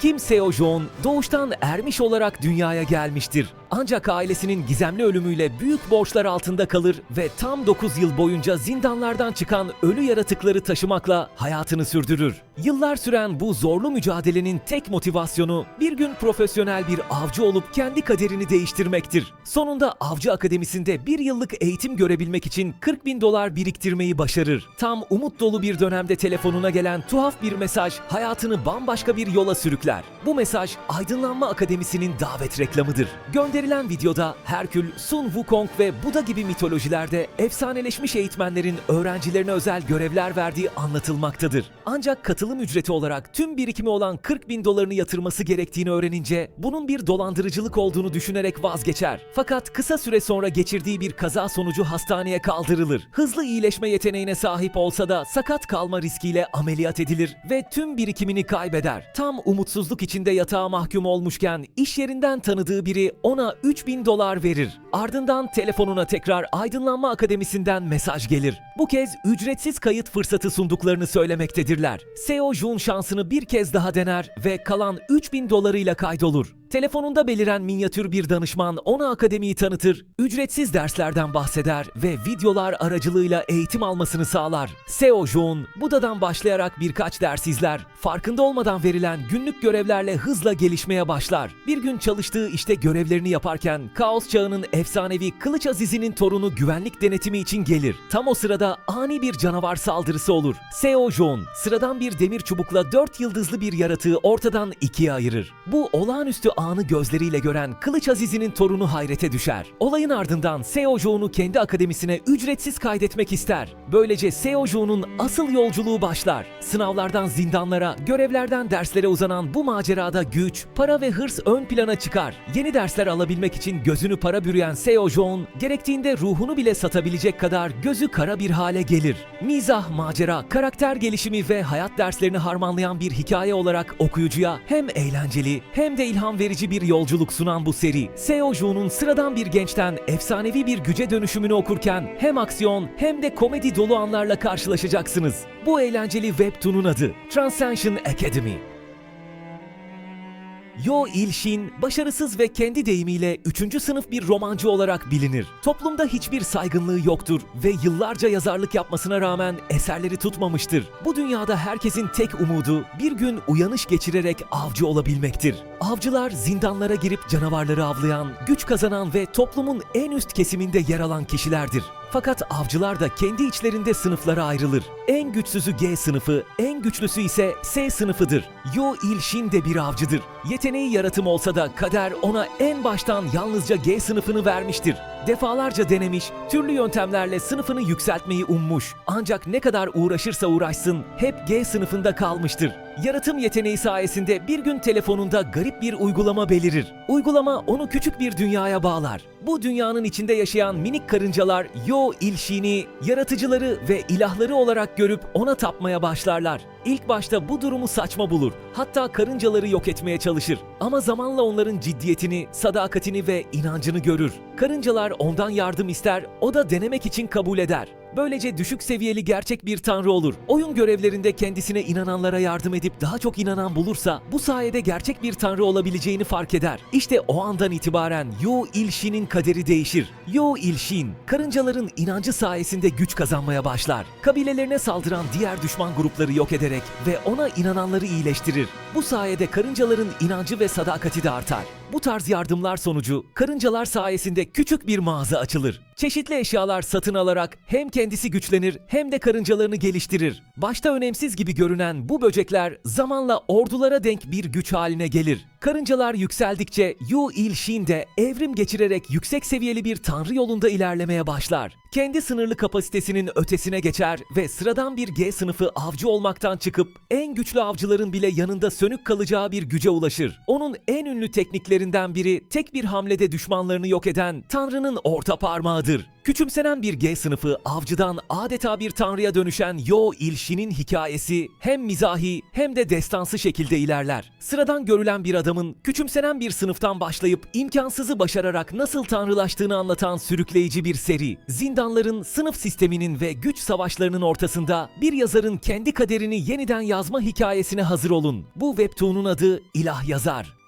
Kim Seo-joon doğuştan ermiş olarak dünyaya gelmiştir. Ancak ailesinin gizemli ölümüyle büyük borçlar altında kalır ve tam 9 yıl boyunca zindanlardan çıkan ölü yaratıkları taşımakla hayatını sürdürür. Yıllar süren bu zorlu mücadelenin tek motivasyonu bir gün profesyonel bir avcı olup kendi kaderini değiştirmektir. Sonunda Avcı Akademisi'nde bir yıllık eğitim görebilmek için 40 bin dolar biriktirmeyi başarır. Tam umut dolu bir dönemde telefonuna gelen tuhaf bir mesaj hayatını bambaşka bir yola sürükler. Bu mesaj Aydınlanma Akademisi'nin davet reklamıdır. Gönderilen videoda Herkül, Sun Wukong ve Buda gibi mitolojilerde efsaneleşmiş eğitmenlerin öğrencilerine özel görevler verdiği anlatılmaktadır. Ancak katılım ücreti olarak tüm birikimi olan 40 bin dolarını yatırması gerektiğini öğrenince bunun bir dolandırıcılık olduğunu düşünerek vazgeçer. Fakat kısa süre sonra geçirdiği bir kaza sonucu hastaneye kaldırılır. Hızlı iyileşme yeteneğine sahip olsa da sakat kalma riskiyle ameliyat edilir ve tüm birikimini kaybeder. Tam umutsuzluk içinde yatağa mahkum olmuşken iş yerinden tanıdığı biri ona 3000 dolar verir. Ardından telefonuna tekrar Aydınlanma Akademisi'nden mesaj gelir. Bu kez ücretsiz kayıt fırsatı sunduklarını söylemektedirler. Seo Jun şansını bir kez daha dener ve kalan 3000 dolarıyla kaydolur. Telefonunda beliren minyatür bir danışman ona akademiyi tanıtır, ücretsiz derslerden bahseder ve videolar aracılığıyla eğitim almasını sağlar. Seo Jun, Buda'dan başlayarak birkaç ders izler, farkında olmadan verilen günlük görevlerle hızla gelişmeye başlar. Bir gün çalıştığı işte görevlerini yaparken Kaos Çağı'nın efsanevi Kılıç Azizi'nin torunu güvenlik denetimi için gelir. Tam o sırada ani bir canavar saldırısı olur. Seo Jun, sıradan bir demir çubukla dört yıldızlı bir yaratığı ortadan ikiye ayırır. Bu olağanüstü anı gözleriyle gören Kılıç Azizi'nin torunu hayrete düşer. Olayın ardından Seo Jun'u kendi akademisine ücretsiz kaydetmek ister. Böylece Seo Jun'un asıl yolculuğu başlar. Sınavlardan zindanlara, görevlerden derslere uzanan bu macerada güç, para ve hırs ön plana çıkar. Yeni dersler alabilmek için gözünü para bürüyen Seo Jun, gerektiğinde ruhunu bile satabilecek kadar gözü kara bir hale gelir. Mizah, macera, karakter gelişimi ve hayat derslerini harmanlayan bir hikaye olarak okuyucuya hem eğlenceli hem de ilham verici bir yolculuk sunan bu seri, Seo Jun'un sıradan bir gençten efsanevi bir güce dönüşümünü okurken hem aksiyon hem de komedi dolu anlarla karşılaşacaksınız. Bu eğlenceli webtoon'un adı Transcension Academy. Yo Il-shin, başarısız ve kendi deyimiyle 3. sınıf bir romancı olarak bilinir. Toplumda hiçbir saygınlığı yoktur ve yıllarca yazarlık yapmasına rağmen eserleri tutmamıştır. Bu dünyada herkesin tek umudu bir gün uyanış geçirerek avcı olabilmektir. Avcılar zindanlara girip canavarları avlayan, güç kazanan ve toplumun en üst kesiminde yer alan kişilerdir. Fakat avcılar da kendi içlerinde sınıflara ayrılır. En güçsüzü G sınıfı, en güçlüsü ise S sınıfıdır. Yo Il-shin de bir avcıdır. Yeteneği yaratım olsa da kader ona en baştan yalnızca G sınıfını vermiştir. Defalarca denemiş, türlü yöntemlerle sınıfını yükseltmeyi ummuş. Ancak ne kadar uğraşırsa uğraşsın hep G sınıfında kalmıştır. Yaratım yeteneği sayesinde bir gün telefonunda garip bir uygulama belirir. Uygulama onu küçük bir dünyaya bağlar. Bu dünyanın içinde yaşayan minik karıncalar Yo İlşin'i yaratıcıları ve ilahları olarak görüp ona tapmaya başlarlar. İlk başta bu durumu saçma bulur. Hatta karıncaları yok etmeye çalışır. Ama zamanla onların ciddiyetini, sadakatini ve inancını görür. Karıncalar ondan yardım ister, o da denemek için kabul eder. Böylece düşük seviyeli gerçek bir tanrı olur. Oyun görevlerinde kendisine inananlara yardım edip daha çok inanan bulursa bu sayede gerçek bir tanrı olabileceğini fark eder. İşte o andan itibaren Yo Il-shin'in kaderi değişir. Yo Il-shin, karıncaların inancı sayesinde güç kazanmaya başlar. Kabilelerine saldıran diğer düşman grupları yok ederek ve ona inananları iyileştirir. Bu sayede karıncaların inancı ve sadakati de artar. Bu tarz yardımlar sonucu karıncalar sayesinde küçük bir mağaza açılır. Çeşitli eşyalar satın alarak hem kendisi güçlenir hem de karıncalarını geliştirir. Başta önemsiz gibi görünen bu böcekler zamanla ordulara denk bir güç haline gelir. Karıncalar yükseldikçe Yu Il-shin de evrim geçirerek yüksek seviyeli bir tanrı yolunda ilerlemeye başlar. Kendi sınırlı kapasitesinin ötesine geçer ve sıradan bir G sınıfı avcı olmaktan çıkıp en güçlü avcıların bile yanında sönük kalacağı bir güce ulaşır. Onun en ünlü tekniklerinden biri tek bir hamlede düşmanlarını yok eden Tanrı'nın orta parmağıdır. Küçümsenen bir G sınıfı avcıdan adeta bir tanrıya dönüşen Yo İlşi'nin hikayesi hem mizahi hem de destansı şekilde ilerler. Sıradan görülen bir adamın küçümsenen bir sınıftan başlayıp imkansızı başararak nasıl tanrılaştığını anlatan sürükleyici bir seri. Zindanların, sınıf sisteminin ve güç savaşlarının ortasında bir yazarın kendi kaderini yeniden yazma hikayesine hazır olun. Bu webtoon'un adı İlah Yazar.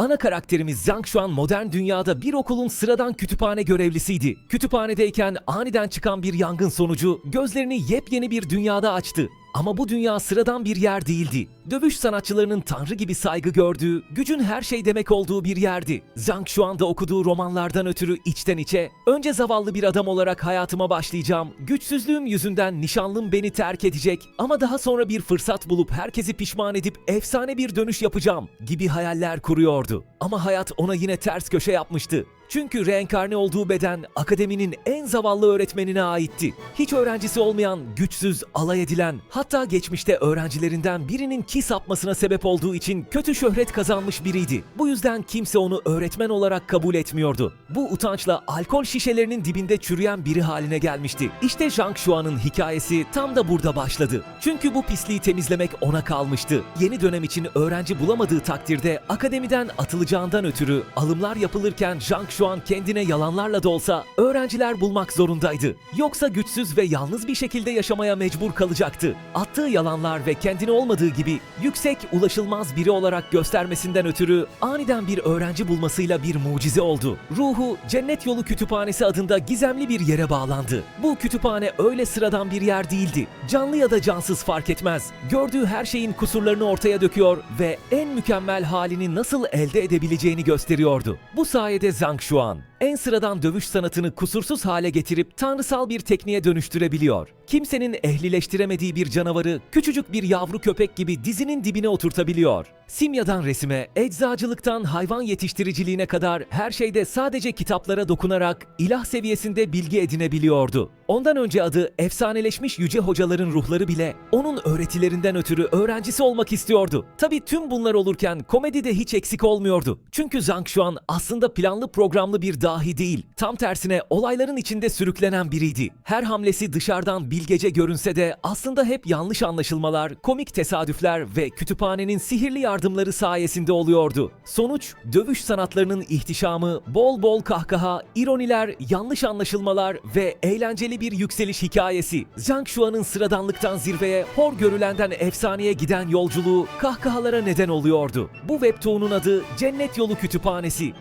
Ana karakterimiz Zhang Xuan modern dünyada bir okulun sıradan kütüphane görevlisiydi. Kütüphanedeyken aniden çıkan bir yangın sonucu gözlerini yepyeni bir dünyada açtı. Ama bu dünya sıradan bir yer değildi. Dövüş sanatçılarının tanrı gibi saygı gördüğü, gücün her şey demek olduğu bir yerdi. Zhang Xuan'da okuduğu romanlardan ötürü içten içe, önce zavallı bir adam olarak hayatıma başlayacağım, güçsüzlüğüm yüzünden nişanlım beni terk edecek ama daha sonra bir fırsat bulup herkesi pişman edip efsane bir dönüş yapacağım gibi hayaller kuruyordu. Ama hayat ona yine ters köşe yapmıştı. Çünkü reenkarne olduğu beden akademinin en zavallı öğretmenine aitti. Hiç öğrencisi olmayan, güçsüz, alay edilen, hatta geçmişte öğrencilerinden birinin ki sapmasına sebep olduğu için kötü şöhret kazanmış biriydi. Bu yüzden kimse onu öğretmen olarak kabul etmiyordu. Bu utançla alkol şişelerinin dibinde çürüyen biri haline gelmişti. İşte Zhang Xuan'ın hikayesi tam da burada başladı. Çünkü bu pisliği temizlemek ona kalmıştı. Yeni dönem için öğrenci bulamadığı takdirde akademiden atılacağından ötürü alımlar yapılırken Zhang Xuan kendine yalanlarla da olsa öğrenciler bulmak zorundaydı. Yoksa güçsüz ve yalnız bir şekilde yaşamaya mecbur kalacaktı. Attığı yalanlar ve kendini olmadığı gibi yüksek, ulaşılmaz biri olarak göstermesinden ötürü aniden bir öğrenci bulmasıyla bir mucize oldu. Ruhu Cennet Yolu Kütüphanesi adında gizemli bir yere bağlandı. Bu kütüphane öyle sıradan bir yer değildi. Canlı ya da cansız fark etmez. Gördüğü her şeyin kusurlarını ortaya döküyor ve en mükemmel halini nasıl elde edebileceğini gösteriyordu. Bu sayede Zhang Xuan en sıradan dövüş sanatını kusursuz hale getirip tanrısal bir tekniğe dönüştürebiliyor. Kimsenin ehlileştiremediği bir canavarı küçücük bir yavru köpek gibi dizinin dibine oturtabiliyor. Simyadan resime, eczacılıktan hayvan yetiştiriciliğine kadar her şeyde sadece kitaplara dokunarak ilah seviyesinde bilgi edinebiliyordu. Ondan önce adı efsaneleşmiş yüce hocaların ruhları bile onun öğretilerinden ötürü öğrencisi olmak istiyordu. Tabi tüm bunlar olurken komedi de hiç eksik olmuyordu. Çünkü Zhang Xuan aslında planlı programlı bir dahi değil. Tam tersine olayların içinde sürüklenen biriydi. Her hamlesi dışarıdan bilgece görünse de aslında hep yanlış anlaşılmalar, komik tesadüfler ve kütüphanenin sihirli yardımları sayesinde oluyordu. Sonuç, dövüş sanatlarının ihtişamı, bol bol kahkaha, ironiler, yanlış anlaşılmalar ve eğlenceli bir yükseliş hikayesi. Zhang Xuan'ın sıradanlıktan zirveye, hor görülenden efsaneye giden yolculuğu kahkahalara neden oluyordu. Bu webtoon'un adı Cennet Yolu Kütüphanesi.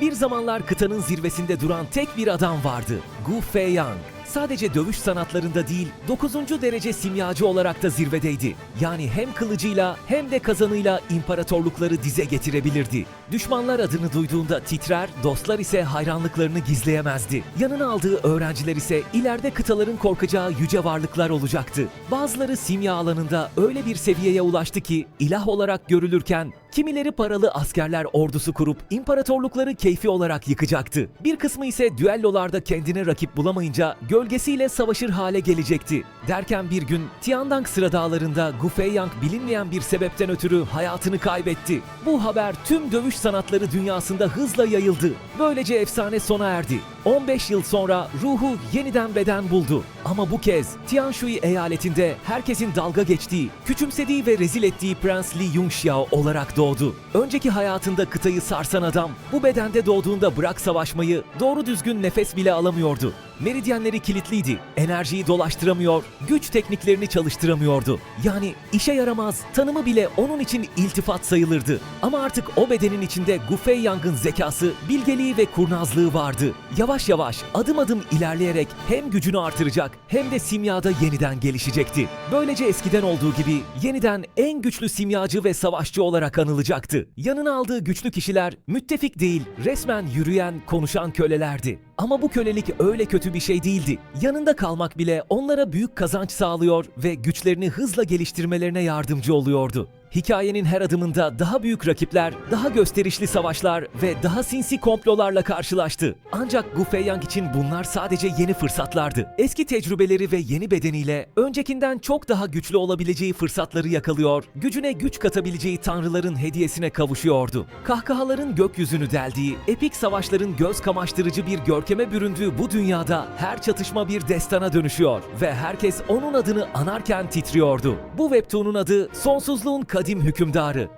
Bir zamanlar kıtanın zirvesinde duran tek bir adam vardı. Gu Feiyang. Sadece dövüş sanatlarında değil, 9. derece simyacı olarak da zirvedeydi. Yani hem kılıcıyla hem de kazanıyla imparatorlukları dize getirebilirdi. Düşmanlar adını duyduğunda titrer, dostlar ise hayranlıklarını gizleyemezdi. Yanına aldığı öğrenciler ise ileride kıtaların korkacağı yüce varlıklar olacaktı. Bazıları simya alanında öyle bir seviyeye ulaştı ki ilah olarak görülürken Kimileri paralı askerler ordusu kurup imparatorlukları keyfi olarak yıkacaktı. Bir kısmı ise düellolarda kendine rakip bulamayınca gölgesiyle savaşır hale gelecekti. Derken bir gün Tiandang sıra dağlarında Gu Feiyang bilinmeyen bir sebepten ötürü hayatını kaybetti. Bu haber tüm dövüş sanatları dünyasında hızla yayıldı. Böylece efsane sona erdi. 15 yıl sonra ruhu yeniden beden buldu. Ama bu kez Tianshui eyaletinde herkesin dalga geçtiği, küçümsediği ve rezil ettiği Prens Li Yongxiao olarak doğdu. Önceki hayatında kıtayı sarsan adam, bu bedende doğduğunda bırak savaşmayı, doğru düzgün nefes bile alamıyordu. Meridyenleri kilitliydi. Enerjiyi dolaştıramıyor, güç tekniklerini çalıştıramıyordu. Yani işe yaramaz, tanımı bile onun için iltifat sayılırdı. Ama artık o bedenin içinde Gu Feiyang'ın zekası, bilgeliği ve kurnazlığı vardı. Yavaş yavaş, adım adım ilerleyerek hem gücünü artıracak hem de simyada yeniden gelişecekti. Böylece eskiden olduğu gibi yeniden en güçlü simyacı ve savaşçı olarak anılacaktı. Yanına aldığı güçlü kişiler müttefik değil, resmen yürüyen, konuşan kölelerdi. Ama bu kölelik öyle kötü bir şey değildi. Yanında kalmak bile onlara büyük kazanç sağlıyor ve güçlerini hızla geliştirmelerine yardımcı oluyordu. Hikayenin her adımında daha büyük rakipler, daha gösterişli savaşlar ve daha sinsi komplolarla karşılaştı. Ancak Gu Feiyang için bunlar sadece yeni fırsatlardı. Eski tecrübeleri ve yeni bedeniyle öncekinden çok daha güçlü olabileceği fırsatları yakalıyor, gücüne güç katabileceği tanrıların hediyesine kavuşuyordu. Kahkahaların gökyüzünü deldiği, epik savaşların göz kamaştırıcı bir görkeme büründüğü bu dünyada her çatışma bir destana dönüşüyor ve herkes onun adını anarken titriyordu. Bu webtoon'un adı Sonsuzluğun Kadim Hükümdarı.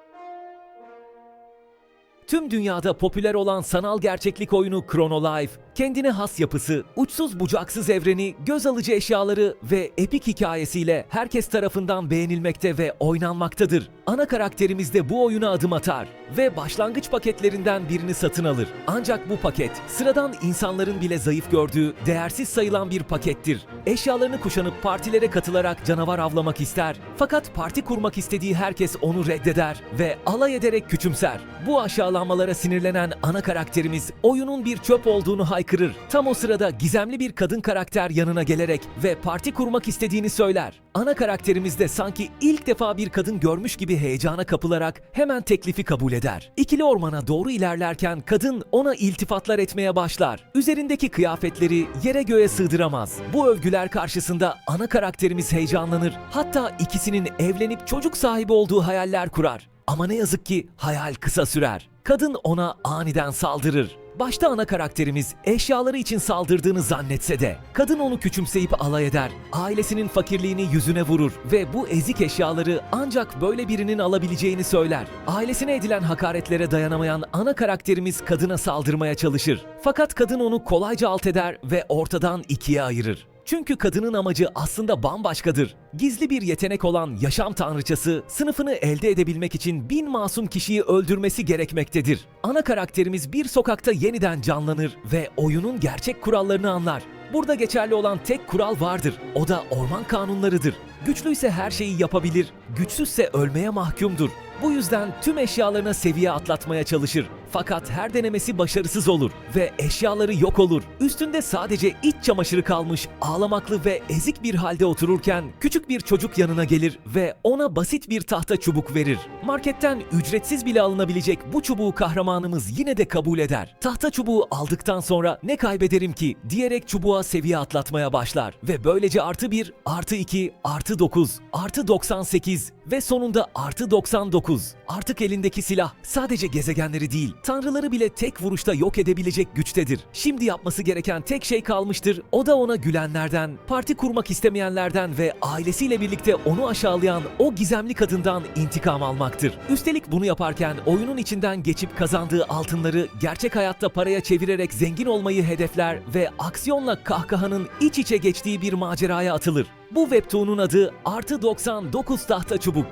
Tüm dünyada popüler olan sanal gerçeklik oyunu Chrono Life, kendine has yapısı, uçsuz bucaksız evreni, göz alıcı eşyaları ve epik hikayesiyle herkes tarafından beğenilmekte ve oynanmaktadır. Ana karakterimiz de bu oyuna adım atar ve başlangıç paketlerinden birini satın alır. Ancak bu paket sıradan insanların bile zayıf gördüğü, değersiz sayılan bir pakettir. Eşyalarını kuşanıp partilere katılarak canavar avlamak ister. Fakat parti kurmak istediği herkes onu reddeder ve alay ederek küçümser. Bu aşağılanmalara sinirlenen ana karakterimiz oyunun bir çöp olduğunu haykırır. Tam o sırada gizemli bir kadın karakter yanına gelerek ve parti kurmak istediğini söyler. Ana karakterimiz de sanki ilk defa bir kadın görmüş gibi heyecana kapılarak hemen teklifi kabul eder. İkili ormana doğru ilerlerken kadın ona iltifatlar etmeye başlar. Üzerindeki kıyafetleri yere göğe sığdıramaz. Bu övgüler karşısında ana karakterimiz heyecanlanır. Hatta ikisinin evlenip çocuk sahibi olduğu hayaller kurar. Ama ne yazık ki hayal kısa sürer. Kadın ona aniden saldırır. Başta ana karakterimiz eşyaları için saldırdığını zannetse de kadın onu küçümseyip alay eder. Ailesinin fakirliğini yüzüne vurur ve bu ezik eşyaları ancak böyle birinin alabileceğini söyler. Ailesine edilen hakaretlere dayanamayan ana karakterimiz kadına saldırmaya çalışır. Fakat kadın onu kolayca alt eder ve ortadan ikiye ayırır. Çünkü kadının amacı aslında bambaşkadır. Gizli bir yetenek olan yaşam tanrıçası sınıfını elde edebilmek için bin masum kişiyi öldürmesi gerekmektedir. Ana karakterimiz bir sokakta yeniden canlanır ve oyunun gerçek kurallarını anlar. Burada geçerli olan tek kural vardır. O da orman kanunlarıdır. Güçlüyse her şeyi yapabilir, güçsüzse ölmeye mahkumdur. Bu yüzden tüm eşyalarına seviye atlatmaya çalışır. Fakat her denemesi başarısız olur ve eşyaları yok olur. Üstünde sadece iç çamaşırı kalmış, ağlamaklı ve ezik bir halde otururken küçük bir çocuk yanına gelir ve ona basit bir tahta çubuk verir. Marketten ücretsiz bile alınabilecek bu çubuğu kahramanımız yine de kabul eder. Tahta çubuğu aldıktan sonra ne kaybederim ki diyerek çubuğa seviye atlatmaya başlar ve böylece artı 1, artı 2, artı 9, artı 98 ve sonunda artı 99. Artık elindeki silah sadece gezegenleri değil, tanrıları bile tek vuruşta yok edebilecek güçtedir. Şimdi yapması gereken tek şey kalmıştır. O da ona gülenlerden, parti kurmak istemeyenlerden ve ailesiyle birlikte onu aşağılayan o gizemli kadından intikam almaktır. Üstelik bunu yaparken oyunun içinden geçip kazandığı altınları gerçek hayatta paraya çevirerek zengin olmayı hedefler ve aksiyonla kahkahanın iç içe geçtiği bir maceraya atılır. Bu webtoon'un adı Artı 99 Tahta Çubuk.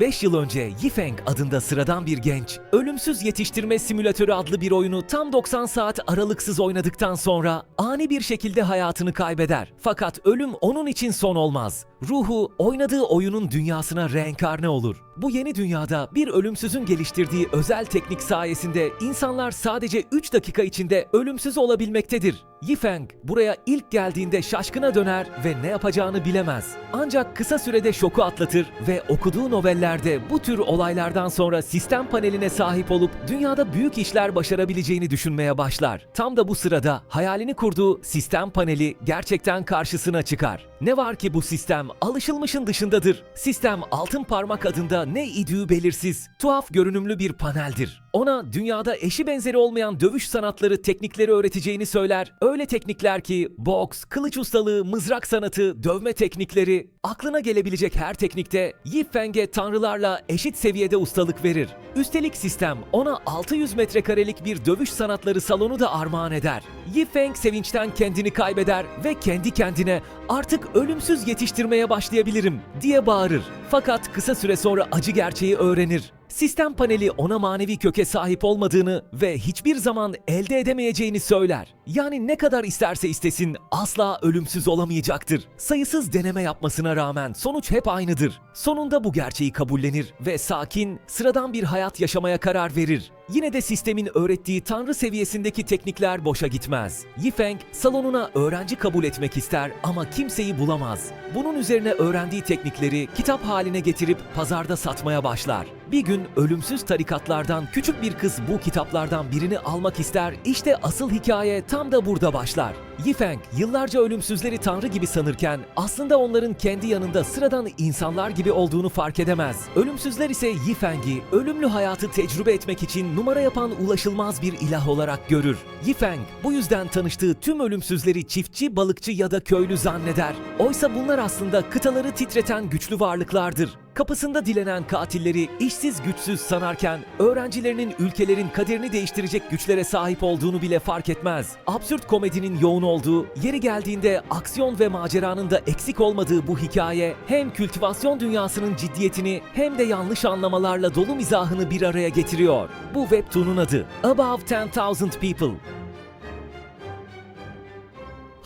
5 yıl önce Yifeng adında sıradan bir genç, Ölümsüz Yetiştirme Simülatörü adlı bir oyunu tam 90 saat aralıksız oynadıktan sonra ani bir şekilde hayatını kaybeder. Fakat ölüm onun için son olmaz. Ruhu oynadığı oyunun dünyasına reenkarne olur. Bu yeni dünyada bir ölümsüzün geliştirdiği özel teknik sayesinde insanlar sadece 3 dakika içinde ölümsüz olabilmektedir. Yifeng buraya ilk geldiğinde şaşkına döner ve ne yapacağını bilemez. Ancak kısa sürede şoku atlatır ve okuduğu novellerde bu tür olaylardan sonra sistem paneline sahip olup dünyada büyük işler başarabileceğini düşünmeye başlar. Tam da bu sırada hayalini kurduğu sistem paneli gerçekten karşısına çıkar. Ne var ki bu sistem alışılmışın dışındadır. Sistem altın parmak adında ne idüğü belirsiz, tuhaf görünümlü bir paneldir. Ona dünyada eşi benzeri olmayan dövüş sanatları teknikleri öğreteceğini söyler. Öyle teknikler ki boks, kılıç ustalığı, mızrak sanatı, dövme teknikleri, aklına gelebilecek her teknikte Yifeng'e tanrılarla eşit seviyede ustalık verir. Üstelik sistem ona 600 metrekarelik bir dövüş sanatları salonu da armağan eder. Yifeng sevinçten kendini kaybeder ve kendi kendine artık ölümsüz yetiştirmeye başlayabilirim diye bağırır. Fakat kısa süre sonra acı gerçeği öğrenir. Sistem paneli ona manevi köke sahip olmadığını ve hiçbir zaman elde edemeyeceğini söyler. Yani ne kadar isterse istesin asla ölümsüz olamayacaktır. Sayısız deneme yapmasına rağmen sonuç hep aynıdır. Sonunda bu gerçeği kabullenir ve sakin, sıradan bir hayat yaşamaya karar verir. Yine de sistemin öğrettiği tanrı seviyesindeki teknikler boşa gitmez. Yifeng salonuna öğrenci kabul etmek ister ama kimseyi bulamaz. Bunun üzerine öğrendiği teknikleri kitap haline getirip pazarda satmaya başlar. Bir gün ölümsüz tarikatlardan küçük bir kız bu kitaplardan birini almak ister. İşte asıl hikaye tam da burada başlar. Yifeng yıllarca ölümsüzleri tanrı gibi sanırken aslında onların kendi yanında sıradan insanlar gibi olduğunu fark edemez. Ölümsüzler ise Yifeng'i ölümlü hayatı tecrübe etmek için numara yapan ulaşılmaz bir ilah olarak görür. Yifeng bu yüzden tanıştığı tüm ölümsüzleri çiftçi, balıkçı ya da köylü zanneder. Oysa bunlar aslında kıtaları titreten güçlü varlıklardır. Kapısında dilenen katilleri işsiz güçsüz sanarken öğrencilerinin ülkelerin kaderini değiştirecek güçlere sahip olduğunu bile fark etmez. Absürt komedinin yoğun olduğu, yeri geldiğinde aksiyon ve maceranın da eksik olmadığı bu hikaye hem kültivasyon dünyasının ciddiyetini hem de yanlış anlamalarla dolu mizahını bir araya getiriyor. Bu webtoon'un adı Above 10,000 People.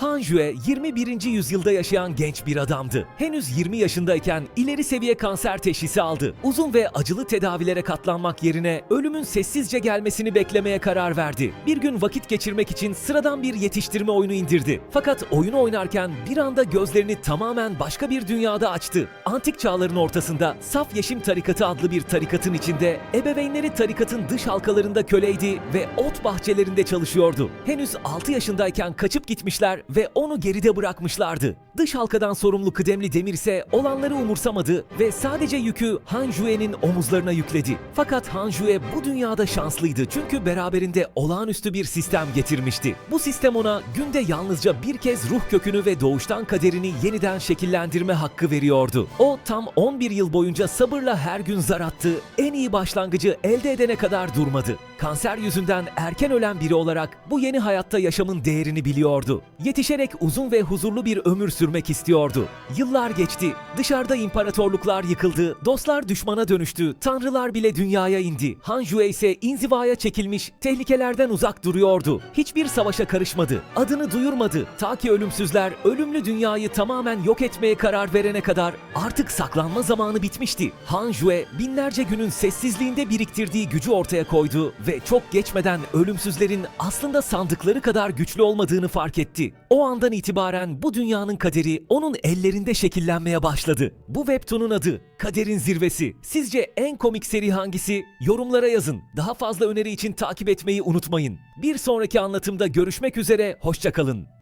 Han Jue 21. yüzyılda yaşayan genç bir adamdı. Henüz 20 yaşındayken ileri seviye kanser teşhisi aldı. Uzun ve acılı tedavilere katlanmak yerine ölümün sessizce gelmesini beklemeye karar verdi. Bir gün vakit geçirmek için sıradan bir yetiştirme oyunu indirdi. Fakat oyunu oynarken bir anda gözlerini tamamen başka bir dünyada açtı. Antik çağların ortasında Saf Yeşim Tarikatı adlı bir tarikatın içinde ebeveynleri tarikatın dış halkalarında köleydi ve ot bahçelerinde çalışıyordu. Henüz 6 yaşındayken kaçıp gitmişler ve onu geride bırakmışlardı. Dış halkadan sorumlu kıdemli Demir ise olanları umursamadı ve sadece yükü Han Jue'nin omuzlarına yükledi. Fakat Han Jue bu dünyada şanslıydı çünkü beraberinde olağanüstü bir sistem getirmişti. Bu sistem ona günde yalnızca bir kez ruh kökünü ve doğuştan kaderini yeniden şekillendirme hakkı veriyordu. O tam 11 yıl boyunca sabırla her gün zar attı, en iyi başlangıcı elde edene kadar durmadı. Kanser yüzünden erken ölen biri olarak bu yeni hayatta yaşamın değerini biliyordu. Yetişerek uzun ve huzurlu bir ömür sürmek istiyordu. Yıllar geçti. Dışarıda imparatorluklar yıkıldı, dostlar düşmana dönüştü, tanrılar bile dünyaya indi. Han Jue ise inzivaya çekilmiş, tehlikelerden uzak duruyordu. Hiçbir savaşa karışmadı, adını duyurmadı. Ta ki ölümsüzler ölümlü dünyayı tamamen yok etmeye karar verene kadar artık saklanma zamanı bitmişti. Han Jue binlerce günün sessizliğinde biriktirdiği gücü ortaya koydu ve çok geçmeden ölümsüzlerin aslında sandıkları kadar güçlü olmadığını fark etti. O andan itibaren bu dünyanın kaderi onun ellerinde şekillenmeye başladı. Bu webtoon'un adı Kaderin Zirvesi. Sizce en komik seri hangisi? Yorumlara yazın. Daha fazla öneri için takip etmeyi unutmayın. Bir sonraki anlatımda görüşmek üzere, hoşçakalın.